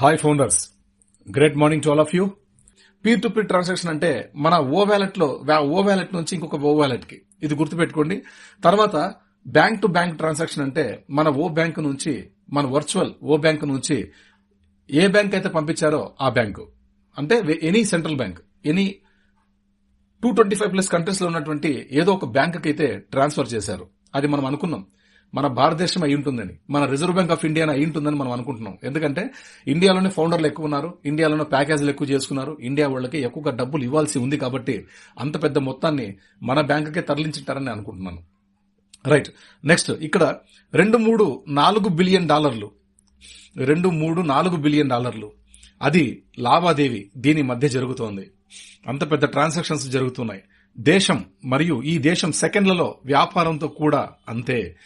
Hi founders great morning to all of you peer to peer transaction అంటే మన ఓ వ్యాలెట్లో ఓ wallet నుంచి ఇంకొక ఓ వ్యాలెట్కి. ఇది గుర్తుపెట్టుకోండి. తర్వాత బ్యాంక్ టు బ్యాంక్ ట్రాన్సాక్షన్ అంటే మన ఓ బ్యాంక్ నుంచి మన వర్చువల్ ఓ బ్యాంక్ నుంచి ఏ బ్యాంక్ అయితే పంపించారో ఆ బ్యాంకు అంటే any central bank any two twenty five plus కంట్రీస్లో ఉన్నటువంటి ఏదో ఒక బ్యాంక్ అయితే ట్రాన్స్ఫర్ చేశారు. అది మనం అనుకున్నాం. మన భారతదేశం అయి ఉంటుందని మన రిజర్వ్ బ్యాంక్ ఆఫ్ ఇండియా అయి ఉంటుందని మనం అనుకుంటున్నాం. ఎందుకంటే ఇండియాలోనే ఫౌండర్లు ఎక్కువ ఉన్నారు ఇండియాలోనే ప్యాకేజీలు ఎక్కువ చేసుకున్నారు ఇండియా వాళ్ళకి ఎక్కువగా డబ్బులు ఇవ్వాల్సి ఉంది కాబట్టి అంత పెద్ద మొత్తాన్ని మన బ్యాంకుకే తరలించుంటారని అనుకుంటున్నాను. రైట్ నెక్స్ట్ ఇక్కడ రెండు మూడు నాలుగు బిలియన్ డాలర్లు రెండు మూడు నాలుగు బిలియన్ డాలర్లు. అది లావాదేవీ దీని మధ్య జరుగుతోంది. అంత పెద్ద ట్రాన్సాక్షన్స్ జరుగుతున్నాయి. దేశం మరియు ఈ దేశం సెకండ్లలో వ్యాపారంతో కూడా అంతే.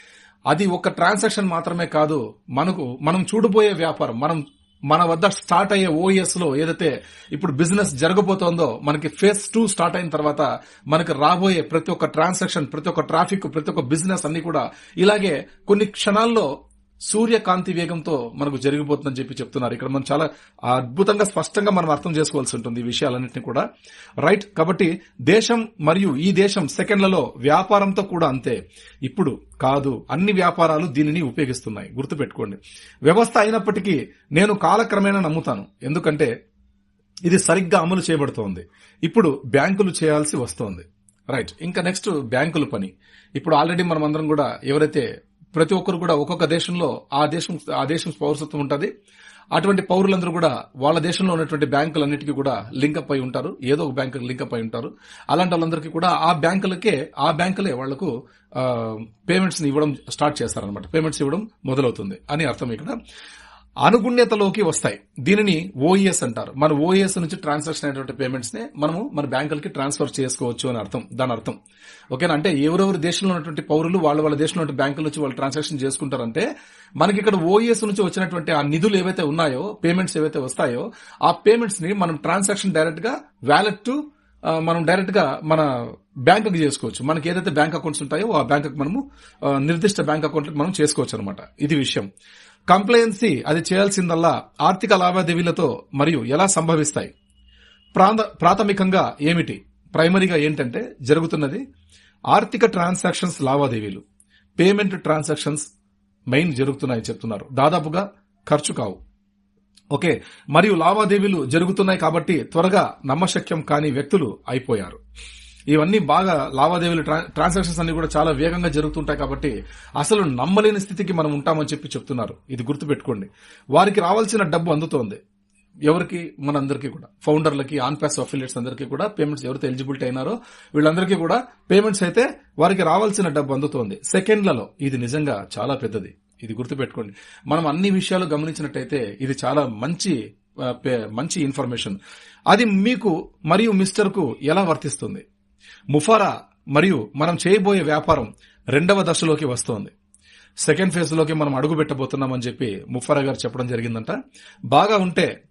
అది ఒక ట్రాన్సాక్షన్ మాత్రమే కాదు మనకు మనం చూడబోయే వ్యాపారం మనం మన వద్ద స్టార్ట్ అయ్యే ఓఎస్లో ఏదైతే ఇప్పుడు బిజినెస్ జరగబోతోందో మనకి ఫేజ్ టూ స్టార్ట్ అయిన తర్వాత మనకి రాబోయే ప్రతి ఒక్క ట్రాన్సాక్షన్ ప్రతి ఒక్క ట్రాఫిక్ ప్రతి ఒక్క బిజినెస్ అన్ని కూడా ఇలాగే కొన్ని క్షణాల్లో సూర్యకాంతి వేగంతో మనకు జరిగిపోతుందని చెప్పి చెప్తున్నారు. ఇక్కడ మనం చాలా అద్భుతంగా స్పష్టంగా మనం అర్థం చేసుకోవాల్సి ఉంటుంది ఈ విషయాలన్నింటినీ కూడా. రైట్ కాబట్టి దేశం మరియు ఈ దేశం సెకండ్లలో వ్యాపారంతో కూడా అంతే. ఇప్పుడు కాదు అన్ని వ్యాపారాలు దీనిని ఉపయోగిస్తున్నాయి. గుర్తుపెట్టుకోండి. వ్యవస్థ అయినప్పటికీ నేను కాలక్రమేణా నమ్ముతాను. ఎందుకంటే ఇది సరిగ్గా అమలు చేయబడుతోంది. ఇప్పుడు బ్యాంకులు చేయాల్సి వస్తోంది. రైట్ ఇంకా నెక్స్ట్ బ్యాంకుల పని. ఇప్పుడు ఆల్రెడీ మనం అందరం కూడా ఎవరైతే ప్రతి ఒక్కరు కూడా ఒక్కొక్క దేశంలో ఆ దేశం ఆ దేశం పౌరసత్వం ఉంటుంది. అటువంటి పౌరులందరూ కూడా వాళ్ళ దేశంలో ఉన్నటువంటి బ్యాంకులన్నిటికీ కూడా లింకప్ అయి ఉంటారు. ఏదో ఒక బ్యాంకు లింకప్ అయి ఉంటారు. అలాంటి వాళ్ళందరికీ కూడా ఆ బ్యాంకులకే ఆ బ్యాంకులే వాళ్ళకు పేమెంట్స్ని ఇవ్వడం స్టార్ట్ చేస్తారనమాట పేమెంట్స్ ఇవ్వడం మొదలవుతుంది అని అర్థం ఇక్కడ. అనుగుణ్యతలోకి వస్తాయి. దీనిని ఓఈఎస్ అంటారు. మన ఓఈఎస్ నుంచి ట్రాన్సాక్షన్ అయినటువంటి పేమెంట్స్ నే మనము మన బ్యాంకులకి ట్రాన్స్ఫర్ చేసుకోవచ్చు అని అర్థం. దాని అర్థం. ఓకేనా? అంటే ఎవరెవరు దేశంలో ఉన్నటువంటి పౌరులు వాళ్ళ వాళ్ళ దేశంలో ఉన్న బ్యాంకుల నుంచి వాళ్ళు ట్రాన్సాక్షన్ చేసుకుంటారంటే మనకి ఇక్కడ ఓఈఎస్ నుంచి వచ్చినటువంటి ఆ నిధులు ఏవైతే ఉన్నాయో పేమెంట్స్ ఏవైతే వస్తాయో ఆ పేమెంట్స్ని మనం ట్రాన్సాక్షన్ డైరెక్ట్గా వ్యాలెట్ టు మనం డైరెక్ట్గా మన బ్యాంకుకి చేసుకోవచ్చు. మనకి ఏదైతే బ్యాంక్ అకౌంట్స్ ఉంటాయో ఆ బ్యాంక్ మనము నిర్దిష్ట బ్యాంక్ అకౌంట్ మనం చేసుకోవచ్చు అనమాట ఇది విషయం. కంప్లైన్సీ అది చేయాల్సిందల్లా ఆర్థిక లావాదేవీలతో మరియు ఎలా సంభవిస్తాయి? ప్రాథమికంగా ఏమిటి? ప్రైమరీగా ఏంటంటే జరుగుతున్నది ఆర్థిక ట్రాన్సాక్షన్స్ లావాదేవీలు. పేమెంట్ ట్రాన్సాక్షన్స్ మెయిన్ జరుగుతున్నాయి చెప్తున్నారు. దాదాపుగా ఖర్చు కావు. ఓకే. మరియు లావాదేవీలు జరుగుతున్నాయి కాబట్టి త్వరగా నమ్మశక్యం కాని వ్యక్తులు అయిపోయారు. ఇవన్నీ బాగా లావాదేవీలు ట్రా- ట్రాన్సాక్షన్స్ అన్ని కూడా చాలా వేగంగా జరుగుతుంటాయి కాబట్టి అసలు నమ్మలేని స్థితికి మనం ఉంటామని చెప్పి చెప్తున్నారు. ఇది గుర్తుపెట్టుకోండి. వారికి రావాల్సిన డబ్బు అందుతోంది. ఎవరికి? మనందరికీ కూడా. ఫౌండర్లకి ఆన్ ప్యాస్ అందరికీ కూడా పేమెంట్స్ ఎవరైతే ఎలిజిబిలిటీ అయినారో వీళ్ళందరికీ కూడా పేమెంట్స్ అయితే వారికి రావాల్సిన డబ్బు అందుతోంది. సెకండ్లలో ఇది నిజంగా చాలా పెద్దది. ఇది గుర్తుపెట్టుకోండి. మనం అన్ని విషయాలు గమనించినట్టయితే ఇది చాలా మంచి పే- మంచి ఇన్ఫర్మేషన్. అది మీకు మరియు మిస్టర్కు ఎలా వర్తిస్తుంది? ముఫారా మరియు మనం చేయబోయే వ్యాపారం రెండవ దశలోకి వస్తోంది. సెకండ్ ఫేజ్లోకి మనం అడుగు పెట్టబోతున్నామని చెప్పి ముఫారా గారు చెప్పడం జరిగిందంట. బాగా ఉంటే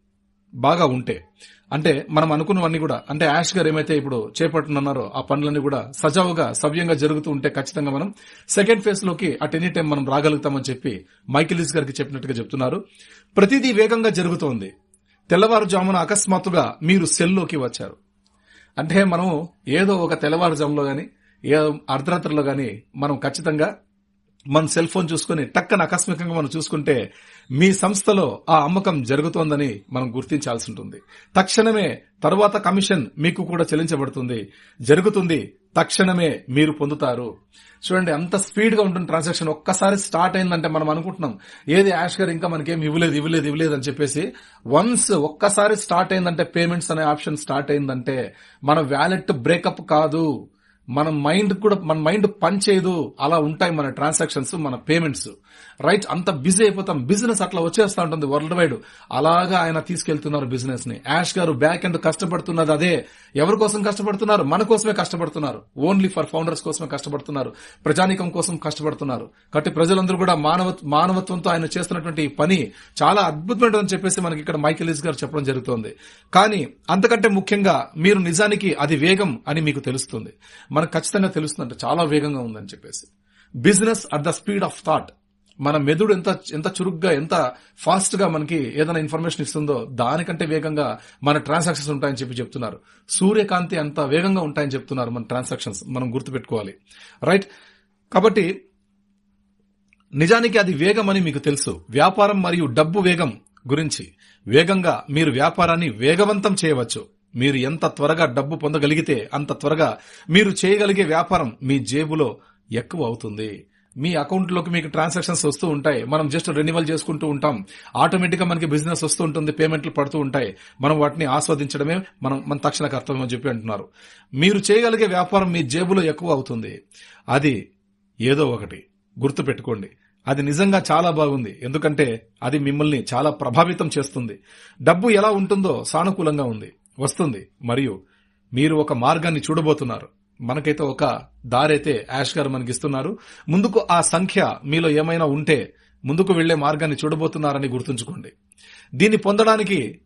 బాగా ఉంటే అంటే మనం అనుకున్నవన్నీ కూడా అంటే యాష్ గారు ఏమైతే ఇప్పుడు చేపట్టనున్నారో ఆ పనులన్నీ కూడా సజావుగా సవ్యంగా జరుగుతూ ఉంటే ఖచ్చితంగా మనం సెకండ్ ఫేజ్లోకి అట్ ఎనీ టైం మనం రాగలుగుతామని చెప్పి మైకిలిస్ గారికి చెప్పినట్టుగా చెప్తున్నారు. ప్రతిదీ వేగంగా జరుగుతోంది. తెల్లవారుజామున అకస్మాత్తుగా మీరు సెల్లోకి వచ్చారు. అంటే మనం ఏదో ఒక తెల్లవారుజాములో కానీ ఏ అర్ధరాత్రిలో కానీ మనం ఖచ్చితంగా మన సెల్ ఫోన్ చూసుకుని టక్కన ఆకస్మికంగా మనం చూసుకుంటే మీ సంస్థలో ఆ అమ్మకం జరుగుతోందని మనం గుర్తించాల్సి ఉంటుంది. తక్షణమే తరువాత కమిషన్ మీకు కూడా చెల్లించబడుతుంది. జరుగుతుంది. తక్షణమే మీరు పొందుతారు. చూడండి అంత స్పీడ్గా ఉంటుంది ట్రాన్సాక్షన్ ఒక్కసారి స్టార్ట్ అయిందంటే మనం అనుకుంటున్నాం ఏది యాష్ గారు ఇంకా మనకేం ఇవ్వలేదు ఇవ్వలేదు ఇవ్వలేదు అని చెప్పేసి వన్స్ ఒక్కసారి స్టార్ట్ అయిందంటే పేమెంట్స్ అనే ఆప్షన్ స్టార్ట్ అయిందంటే మన వ్యాలెట్ బ్రేకప్ కాదు. మన మైండ్ కూడా మన మైండ్ పని చేయదు. అలా ఉంటాయి మన ట్రాన్సాక్షన్స్ మన పేమెంట్స్ రైట్ అంత బిజీ అయిపోతాం. బిజినెస్ అట్లా వచ్చేస్తా ఉంటుంది వరల్డ్ వైడ్ అలాగా ఆయన తీసుకెళ్తున్నారు బిజినెస్ని. యాష్ గారు బ్యాక్ ఎండ్ కష్టపడుతున్నది అదే. ఎవరి కోసం కష్టపడుతున్నారు? మన కోసమే కష్టపడుతున్నారు. ఓన్లీ ఫర్ ఫౌండర్స్ కోసమే కష్టపడుతున్నారు. ప్రజానికం కోసం కష్టపడుతున్నారు. కాబట్టి ప్రజలందరూ కూడా మానవ మానవత్వంతో ఆయన చేస్తున్నటువంటి ఈ పని చాలా అద్భుతమైనదని చెప్పేసి మనకి ఇక్కడ మైకెలిస్ గారు చెప్పడం జరుగుతోంది. కానీ అంతకంటే ముఖ్యంగా మీరు నిజానికి అది వేగం అని మీకు తెలుస్తుంది. మనకు ఖచ్చితంగా తెలుస్తుందంటే చాలా వేగంగా ఉందని చెప్పేసి. Business at the speed of thought మన మెదుడు ఎంత ఎంత చురుగ్గా ఎంత ఫాస్ట్గా మనకి ఏదైనా ఇన్ఫర్మేషన్ ఇస్తుందో దానికంటే వేగంగా మన ట్రాన్సాక్షన్స్ ఉంటాయని చెప్పి చెప్తున్నారు. సూర్యకాంతి అంత వేగంగా ఉంటాయని చెప్తున్నారు మన ట్రాన్సాక్షన్స్ మనం గుర్తుపెట్టుకోవాలి. రైట్ కాబట్టి నిజానికి అది వేగం అని మీకు తెలుసు. వ్యాపారం మరియు డబ్బు వేగం గురించి వేగంగా మీరు వ్యాపారాన్ని వేగవంతం చేయవచ్చు. మీరు ఎంత త్వరగా డబ్బు పొందగలిగితే అంత త్వరగా మీరు చేయగలిగే వ్యాపారం మీ జేబులో ఎక్కువ అవుతుంది. మీ అకౌంట్లోకి మీకు ట్రాన్సాక్షన్స్ వస్తూ ఉంటాయి. మనం జస్ట్ రెన్యువల్ చేసుకుంటూ ఉంటాం. ఆటోమేటిక్గా మనకి బిజినెస్ వస్తూ ఉంటుంది పేమెంట్లు పడుతూ ఉంటాయి. మనం వాటిని ఆస్వాదించడమే మనం మన తక్షణ కర్తవ్యం అని చెప్పి అంటున్నారు. మీరు చేయగలిగే వ్యాపారం మీ జేబులో ఎక్కువ అవుతుంది. అది ఏదో ఒకటి. గుర్తు పెట్టుకోండి అది నిజంగా చాలా బాగుంది. ఎందుకంటే అది మిమ్మల్ని చాలా ప్రభావితం చేస్తుంది. డబ్బు ఎలా ఉంటుందో సానుకూలంగా ఉంది. వస్తుంది. మరియు మీరు ఒక మార్గాన్ని చూడబోతున్నారు. మనకైతే ఒక దారైతే యాష్ గారు మనకి ఇస్తున్నారు. ముందుకు ఆ సంఖ్య మీలో ఏమైనా ఉంటే ముందుకు వెళ్ళే మార్గాన్ని చూడబోతున్నారని గుర్తుంచుకోండి. దీన్ని పొందడానికి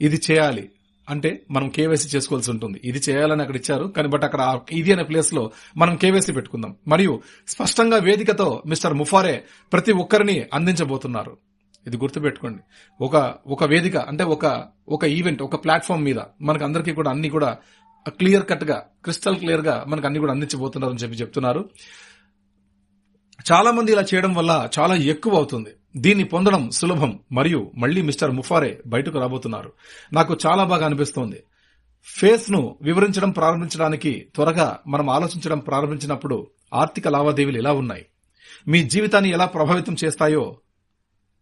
ఇది చేయాలి అంటే మనం కేవైసీ చేసుకోవాల్సి ఉంటుంది. ఇది చేయాలని అక్కడ ఇచ్చారు. కానీ బట్ అక్కడ ఇది అనే ప్లేస్లో మనం కేవైసీ పెట్టుకుందాం. మరియు స్పష్టంగా వేదికతో మిస్టర్ ముఫారే ప్రతి ఒక్కరిని అందించబోతున్నారు. ఇది గుర్తుపెట్టుకోండి. ఒక ఒక వేదిక అంటే ఒక ఒక ఈవెంట్ ఒక ప్లాట్ఫామ్ మీద మనకు అందరికీ కూడా అన్ని కూడా క్లియర్ కట్గా క్రిస్టల్ క్లియర్గా మనకు అన్ని కూడా అందించబోతున్నారు అని చెప్పి చెప్తున్నారు. చాలా మంది ఇలా చేయడం వల్ల చాలా ఎక్కువ అవుతుంది. దీన్ని పొందడం సులభం మరియు మళ్ళీ మిస్టర్ ముఫారే బయటకు రాబోతున్నారు. నాకు చాలా బాగా అనిపిస్తోంది. ఫేస్ను వివరించడం ప్రారంభించడానికి త్వరగా మనం ఆలోచించడం ప్రారంభించినప్పుడు ఆర్థిక లావాదేవీలు ఎలా ఉన్నాయి? మీ జీవితాన్ని ఎలా ప్రభావితం చేస్తాయో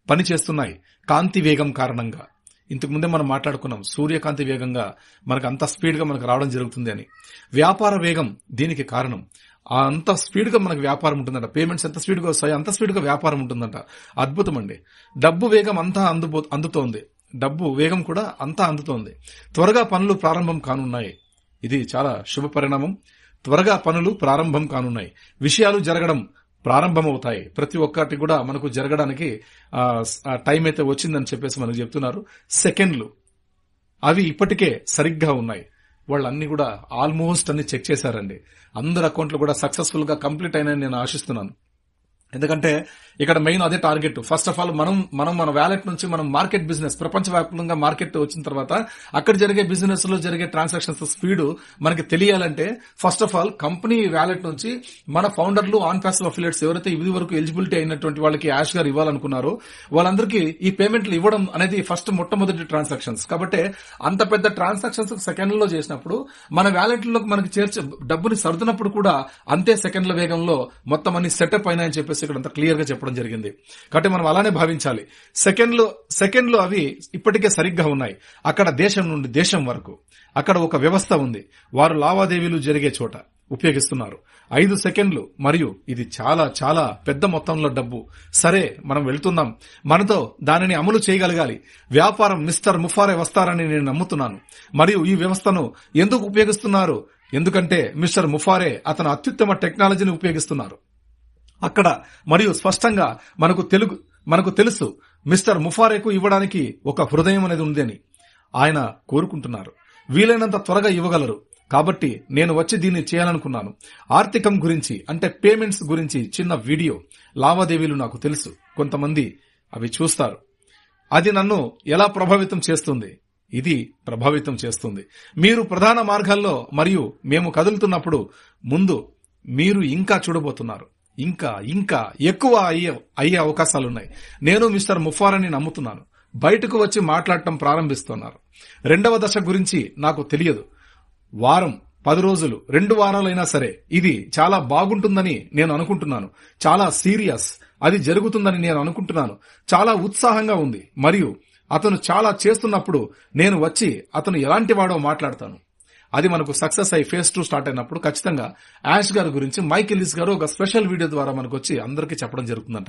పని చేస్తున్నాయి కాంతి వేగం కారణంగా. ఇంతకుముందే మనం మాట్లాడుకున్నాం సూర్యకాంతి వేగంగా మనకు అంత స్పీడ్గా మనకు రావడం జరుగుతుంది అని. వ్యాపార వేగం దీనికి కారణం. అంత స్పీడ్గా మనకు వ్యాపారం ఉంటుందంట. పేమెంట్స్ ఎంత స్పీడ్గా వస్తాయో అంత స్పీడ్గా వ్యాపారం ఉంటుందంట. అద్భుతం అండి డబ్బు వేగం అంతా అందుబో అందుతోంది. డబ్బు వేగం కూడా అంతా అందుతోంది. త్వరగా పనులు ప్రారంభం కానున్నాయి. ఇది చాలా శుభ పరిణామం త్వరగా పనులు ప్రారంభం కానున్నాయి. విషయాలు జరగడం ప్రారంభమవుతాయి. ప్రతి ఒక్కటి కూడా మనకు జరగడానికి టైం అయితే వచ్చిందని చెప్పేసి మనకు చెప్తున్నారు. సెకండ్లు. అవి ఇప్పటికే సరిగ్గా ఉన్నాయి. వాళ్ళన్ని కూడా ఆల్మోస్ట్ అన్ని చెక్ చేశారండి. అందరు అకౌంట్లు కూడా సక్సెస్ఫుల్గా కంప్లీట్ అయినాయని నేను ఆశిస్తున్నాను. ఎందుకంటే ఇక్కడ మెయిన్ అదే టార్గెట్. ఫస్ట్ ఆఫ్ ఆల్ మనం మనం మన వ్యాలెట్ నుంచి మనం మార్కెట్ బిజినెస్ ప్రపంచవ్యాప్తంగా మార్కెట్ వచ్చిన తర్వాత అక్కడ జరిగే బిజినెస్లో జరిగే ట్రాన్సాక్షన్స్ స్పీడ్ మనకి తెలియాలంటే first of all company wallet నుంచి మన ఫౌండర్లు ఆన్ ప్యాసివ్ అఫిలియట్స్ ఎవరైతే ఇది వరకు ఎలిజిబిలిటీ అయినటువంటి వాళ్ళకి యాష్ గారు ఇవ్వాలనుకున్నారో వాళ్ళందరికీ ఈ పేమెంట్లు ఇవ్వడం అనేది ఫస్ట్ మొట్టమొదటి ట్రాన్సాక్షన్స్ కాబట్టి అంత పెద్ద ట్రాన్సాక్షన్స్ సెకండ్లో చేసినప్పుడు మన వ్యాలెట్లో మనకి చేర్చే డబ్బుని సర్దునప్పుడు కూడా అంతే సెకండ్ల వేగంలో మొత్తం అన్ని సెటప్ అయినాయని చెప్పేసి ఇక్కడ అంత క్లియర్గా చెప్పడం జరిగింది. కాబట్టి మనం అలానే భావించాలి. సెకండ్లు సెకండ్లు అవి ఇప్పటికే సరిగ్గా ఉన్నాయి. అక్కడ దేశం నుండి దేశం వరకు. అక్కడ ఒక వ్యవస్థ ఉంది. వారు లావాదేవీలు జరిగే చోట ఉపయోగిస్తున్నారు. ఐదు సెకండ్లు మరియు ఇది చాలా చాలా పెద్ద మొత్తంలో డబ్బు. సరే మనం వెళ్తున్నాం. మనతో దానిని అమలు చేయగలగాలి. వ్యాపారం మిస్టర్ ముఫారే వస్తారని నేను నమ్ముతున్నాను. మరియు ఈ వ్యవస్థను ఎందుకు ఉపయోగిస్తున్నారు? ఎందుకంటే మిస్టర్ ముఫారే అతను అత్యుత్తమ టెక్నాలజీని ఉపయోగిస్తున్నారు. అక్కడ మరియు స్పష్టంగా మనకు తెలుగు మనకు తెలుసు మిస్టర్ ముఫారేకు ఇవ్వడానికి ఒక హృదయం అనేది ఉందని ఆయన కోరుకుంటున్నారు. వీలైనంత త్వరగా ఇవ్వగలరు. కాబట్టి నేను వచ్చి దీన్ని చేయాలనుకున్నాను. ఆర్థికం గురించి అంటే పేమెంట్స్ గురించి చిన్న వీడియో లావాదేవీలు నాకు తెలుసు. కొంతమంది అవి చూస్తారు. అది నన్ను ఎలా ప్రభావితం చేస్తుంది? ఇది ప్రభావితం చేస్తుంది. మీరు ప్రధాన మార్గాల్లో మరియు మేము కదులుతున్నప్పుడు ముందు మీరు ఇంకా చూడబోతున్నారు. ఇంకా ఇంకా ఎక్కువ అయ్యే అయ్యే అవకాశాలున్నాయి. నేను మిస్టర్ ముఫారని నమ్ముతున్నాను. బయటకు వచ్చి మాట్లాడటం ప్రారంభిస్తున్నారు. రెండవ దశ గురించి నాకు తెలియదు. వారం పది రోజులు రెండు వారాలైనా సరే ఇది చాలా బాగుంటుందని నేను అనుకుంటున్నాను. చాలా సీరియస్. అది జరుగుతుందని నేను అనుకుంటున్నాను. చాలా ఉత్సాహంగా ఉంది. మరియు అతను చాలా చేస్తున్నప్పుడు నేను వచ్చి అతను ఎలాంటి వాడో మాట్లాడతాను. అది మనకు సక్సెస్ అయ్యి ఫేస్ టూ స్టార్ట్ అయినప్పుడు ఖచ్చితంగా యాష్ గారి గురించి మైకిలిస్ గారు ఒక స్పెషల్ వీడియో ద్వారా మనకు వచ్చి అందరికీ చెప్పడం జరుగుతుందంట.